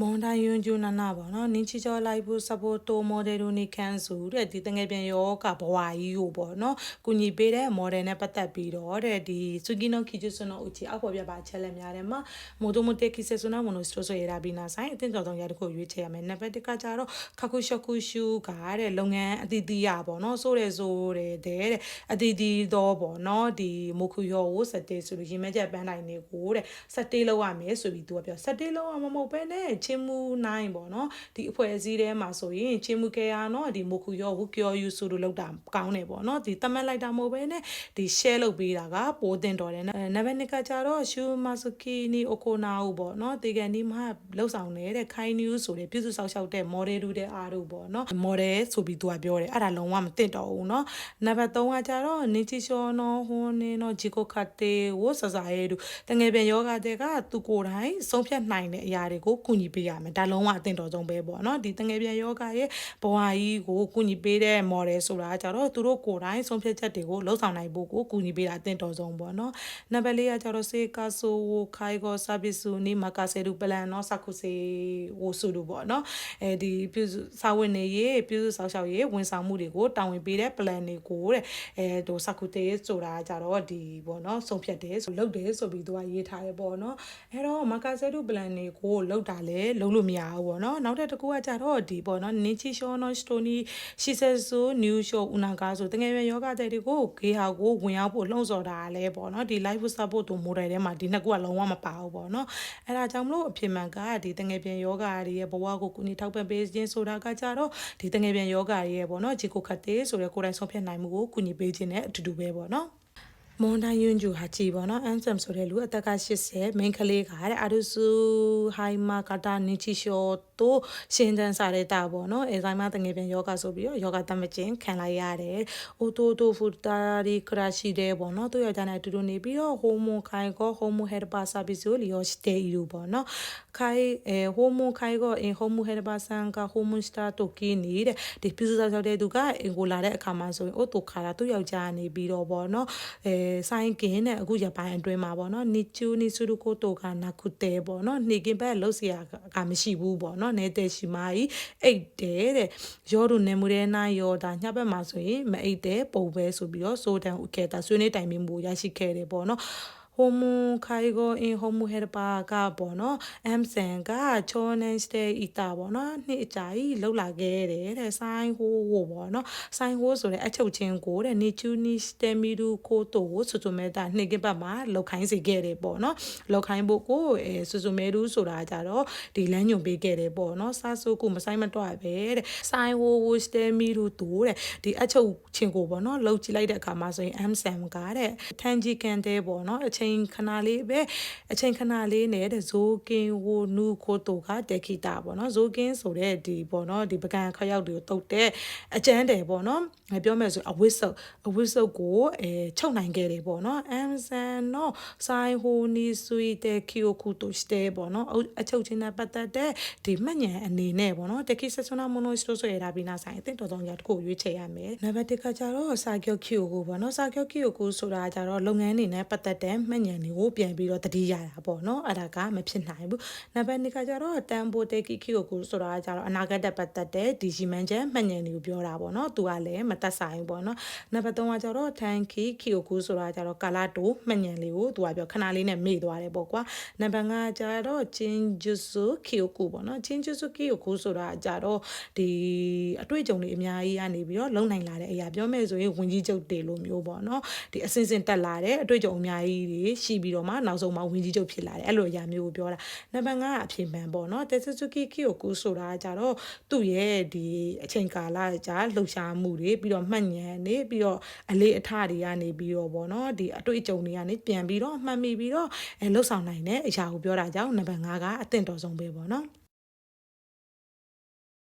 မွန်တိုင်းယွန်းကျူနာနာပေါ့နော်နင်းချီချောလိုက်ဖို့စပိုတိုမော်ဒယ်တို့နေကန်ဆူတဲ့ဒီတငယ်ပြန်ရောကဘဝကြီးကိုပေါ့နော်ကုညီပေးတဲ့မော်ဒယ်နဲ့ပတ်သက်ပြီးတော့တဲ့ဒီစူကီနိုခီချူဆွနိုအချီအောက်ပေါ်ပြပါချက်လက်များတယ်မှာမိုတိုမိုတေကီဆေဆွနာမနိုစတိုဆိုရတာဘီနာဆိုင်အတင်းတော်ဆုံးရတခုရွေးချယ်ရမယ်နံပါတ်1ကကြတော့ခခုရှခုရှူကတဲ့လုပ်ငန်းအတီးတီးရပေါ့နော်ဆိုရဲဆိုတဲ့တဲ့အတီးတီးတော့ပေါ့နော်ဒီမိုခုယောကိုစက်တေးဆိုလို့ရင်မဲချက်ပန်းတိုင်းနေကိုတဲ့စက်တေးလောက်ရမယ်ဆိုပြီးသူကပြောစက်တေးလောက်ရမမဟုတ်ပဲနဲ့ချင်းမူနိုင်ပေါ့နော်ဒီအဖွဲ့အစည်းထဲမှာဆိုရင်ချင်းမူကေယာနော်ဒီမိုခုယောဝကျော်ယူဆိုလို့လောက်တာကောင်းတယ်ပေါ့နော်ဒီတမတ်လိုက်တာမဟုတ်ပဲနဲ့ဒီ share လုပ်ပေးတာကပိုတင်တော်တယ်နံပါတ်2ကကြတော့ရှူမာဆူကီနီအိုကိုနာဦးပေါ့နော်ဒီကန်ဒီမှာလောက်ဆောင်နေတဲ့ခိုင်နျူးဆိုတဲ့ပြုစုဆောက်ရှောက်တဲ့ model တူတဲ့အားတို့ပေါ့နော် model ဆိုပြီးသူကပြောတယ်အဲ့ဒါလုံးဝမတင်တော့ဘူးနော်နံပါတ်3ကကြတော့နီချီရှောနော်ဟွန်းနေနော်ဂျီကိုခတ်တေဝဆဆာရဲ့တူတငယ်ပြန်ယောဂတဲ့ကသူကိုယ်တိုင်ဆုံးဖြတ်နိုင်တဲ့အရာတွေကိုကူညီပေးရမယ်ဒါလုံးဝအသင့်တော်ဆုံးပဲပေါ့နော်ဒီတငယ်ပြန်ယောဂရဲ့ဘဝကြီးကိုကူညီပေးတဲ့ model ဆိုတာကြတော့သူတို့ကိုယ်တိုင်ဆုံးဖြတ်ချက်တွေကိုလှုပ်ဆောင်နိုင်ဖို့ကိုကူညီပေးတာအသင့်တော်ဆုံးပေါ့နော်နံပါတ်4ကကြတော့စေကာဆိုဝခိုင်ကိုဆာဘစ်ဆူနီမကာဆေဒူပလန်နော်စကုစေဝဆူဒူပေါ့နော်အဲဒီပြုစာဝင်နေရေးပြုဆောက်ရှောက်ရေးဝန်ဆောင်မှုတွေကိုတာဝန်ပေးတဲ့ plan တွေကိုတဲ့အဲဟိုစကုတေဆိုတာကြတော့ဒီပေါ့နော်ဆုံးဖြတ်တယ်ဆိုလုပ်တယ်ဆိုပြီးသူကရေးထားတယ်ပေါ့နော်အဲတော့မကာဆေဒူ plan တွေကိုလုပ်တာလဲလုပ်လို့မရဘူးပေါ့နော်နောက်တစ်တစ်ခုကကြတော့ဒီပေါ့နော်နင်းချီရှောနော်စတိုနီရှီဆက်ဆူနျူးရှောဦးနာကာဆိုတကယ်ပဲယောဂတဲ့တွေကိုဂေဟာကိုဝင်ရောက်ဖို့လှုံ့ဆော်တာလဲပေါ့နော်ဒီ live support တို့ model ထဲမှာဒီနှစ်ခုကလုံးဝမပါဘူးပေါ့နော်အဲဒါကြောင့်မလို့အဖြစ်မှန်ကဒီတငယ်ပြန်ယောဂတွေရဲ့ဘဝကိုကုညီထောက်ပံ့ပေးခြင်းဆိုတာကကြတော့ဒီတငယ်ပြန်ယောဂတွေရဲ့ပေါ့နော်ဂျီကိုခတ်သေးဆိုတဲ့ကိုယ်တိုင်ဆုံးဖြတ်နိုင်မှုကိုကုညီပေးခြင်းနဲ့အတူတူပဲပေါ့နော် မွန်တိုင်းယွန်းဂျူဟာကြည်ပေါ့နော်အန်ဆမ်ဆိုတဲ့လူအသက်က80မိန်းကလေးကတဲ့အာဒုစုဟိုင်မာကတာနီချီရှောတို့ရှင်တန်းစားတဲ့တာပေါ့နော်အဲဆိုင်မတငယ်ပြန်ယောဂဆိုပြီးတော့ယောဂတမကျင်ခံလိုက်ရတယ်အိုတိုတိုဖူတာရီခရာရှိတဲ့ပေါ့နော်သူယောက်ျားနဲ့အတူတူနေပြီးတော့ဟိုမွန်ခိုင်ကောဟိုမွန်ဟက်ပါဆာဘီဆိုလီယောစတေယူပေါ့နော်ခိုင်အဲဟိုမွန်ခိုင်ကောအင်ဟိုမွန်ဟက်ပါဆန်ကဟိုမွန်စတာတိုကီနေတဲ့ဒီပြူစားစားတဲ့သူကအင်ကိုလာတဲ့အခါမှာဆိုရင်အိုတိုခါတာသူယောက်ျားနေပြီးတော့ပေါ့နော်အဲဆိုင်ကင်းနဲ့အခုရပိုင်းအတွင်းမှာပေါ့နော်နီချူနီဆူရူကိုတိုကနာခုတဲပေါ့နော်နေကင်ဘက်လှုပ်เสียကမရှိဘူးပေါ့နော် ော်နေတဲ့ရှိမာကြီးအိတ်တယ်တဲ့ရောတို့နေမှုတဲ့နာရောဒါညဘက်မှာဆိုရင်မအိတ်တဲ့ပုံပဲဆိုပြီးတော့ဆိုတန်ဥကေတာဆွေးနေတိုင်မင်းမှုရရှိခဲ့တယ်ပေါ့နော် ဟိုမူခိုင်ကိုအင်ဟိုမူဟက်ပါကပေါ့နော်အမ်ဆန်ကချောနန်စတေအီတာပေါ့နော်နှစ်အကြာကြီးလှုပ်လာခဲ့တယ်တဲ့ဆိုင်ဟိုးဟိုပေါ့နော်ဆိုင်ဟိုးဆိုတဲ့အချုပ်ချင်းကိုတဲ့နေချူနီစတေမီဒူကိုတိုကိုဆူဆူမဲတာနှစ်ကပတ်မှာလောက်ခိုင်းစေခဲ့တယ်ပေါ့နော်လောက်ခိုင်းဖို့ကိုအဲဆူဆူမဲဒူဆိုတာကြတော့ဒီလမ်းညွန်ပေးခဲ့တယ်ပေါ့နော်စာဆိုကိုမဆိုင်မတော့ပဲတဲ့ဆိုင်ဟိုးဟိုစတေမီဒူတိုတဲ့ဒီအချုပ်ချင်းကိုပေါ့နော်လှုပ်ကြည့်လိုက်တဲ့အခါမှာဆိုရင်အမ်ဆန်ကတဲ့ထန်ဂျီကန်တဲပေါ့နော်အချင်းချိန်ခဏလေးပဲအချိန်ခဏလေးနဲ့တဲ့ဇိုးကင်းဝနူခိုတိုကတက်ခိတာပေါ့နော်ဇိုးကင်းဆိုတဲ့ဒီပေါ့နော်ဒီပကံခရောက်တွေကိုတုတ်တဲ့အကျန်းတယ်ပေါ့နော်ပြောမယ်ဆိုအဝစ်ဆုပ်အဝစ်ဆုပ်ကိုအဲချုပ်နိုင်ခဲ့တယ်ပေါ့နော်အမ်ဆန်နော်ဆိုင်ဟိုနီဆွီတဲ့ကီယိုကူတိုစတဲပေါ့နော်အချုပ်ချင်းနဲ့ပတ်သက်တဲ့ဒီမှတ်ဉာဏ်အနေနဲ့ပေါ့နော်တကိဆက်ဆွနာမိုနိုစတိုဆိုရတာပြီးနာဆိုင်အသင့်တော်ဆုံးရာတစ်ခုရွေးချယ်ရမယ်နံပါတ်1ကကြတော့စာကျော်ကီယိုကိုပေါ့နော်စာကျော်ကီယိုကိုဆိုတာကြတော့လုပ်ငန်းတွေနဲ့ပတ်သက်တဲ့မှတ်ဉာဏ်တွေကိုပြန်ပြီးတော့တတိရတာပေါ့နော်အဲ့ဒါကမဖြစ်နိုင်ဘူးနံပါတ်2ကကြတော့တန်ပိုတေကီကီကိုကိုဆိုတာကကြတော့အနာဂတ်တက်ပတ်သက်တဲ့ဒီရှီမန်ချန်မှတ်ဉာဏ်တွေကိုပြောတာပေါ့နော်သူကလည်းမတက်ဆိုင်ဘူးပေါ့နော်နံပါတ်3ကကြတော့ထန်ကီကီကိုကိုဆိုတာကြတော့ကာလာတိုမှတ်ဉာဏ်လေးကိုသူကပြောခဏလေးနဲ့မေ့သွားတယ်ပေါ့ကွာနံပါတ်5ကကြတော့ဂျင်ဂျူဆူကီကိုကိုပေါ့နော်ဂျင်ဂျူဆူကီကိုကိုဆိုတာကြတော့ဒီအတွေ့အကြုံတွေအများကြီးကနေပြီးတော့လုံနိုင်လာတဲ့အရာပြောမယ်ဆိုရင်ဝင်ကြီးချုပ်တေလို့မျိုးပေါ့နော်ဒီအစင်စင်တက်လာတဲ့အတွေ့အကြုံအများကြီးတွေရှိပြီးတော့မှနောက်ဆုံးမှဝင်ကြီးချုပ်ဖြစ်လာတယ်အဲ့လိုအရာမျိုးကိုပြောတာနံပါတ်5ကအဖြစ်မှန်ပေါ့နော်တက်ဆူဇူကီကီကိုကူဆိုတာကြတော့သူ့ရဲ့ဒီအချိန်ကာလကြာလှုပ်ရှားမှုတွေပြီးတော့မှတ်ဉာဏ်နေပြီးတော့အလေးအထတွေကနေပြီးတော့ပေါ့နော်ဒီအတွေ့အကြုံတွေကနေပြန်ပြီးတော့မှတ်မိပြီးတော့အဲလှုပ်ဆောင်နိုင်တဲ့အရာကိုပြောတာကြောင့်နံပါတ်5ကအသင့်တော်ဆုံးပဲပေါ့နော်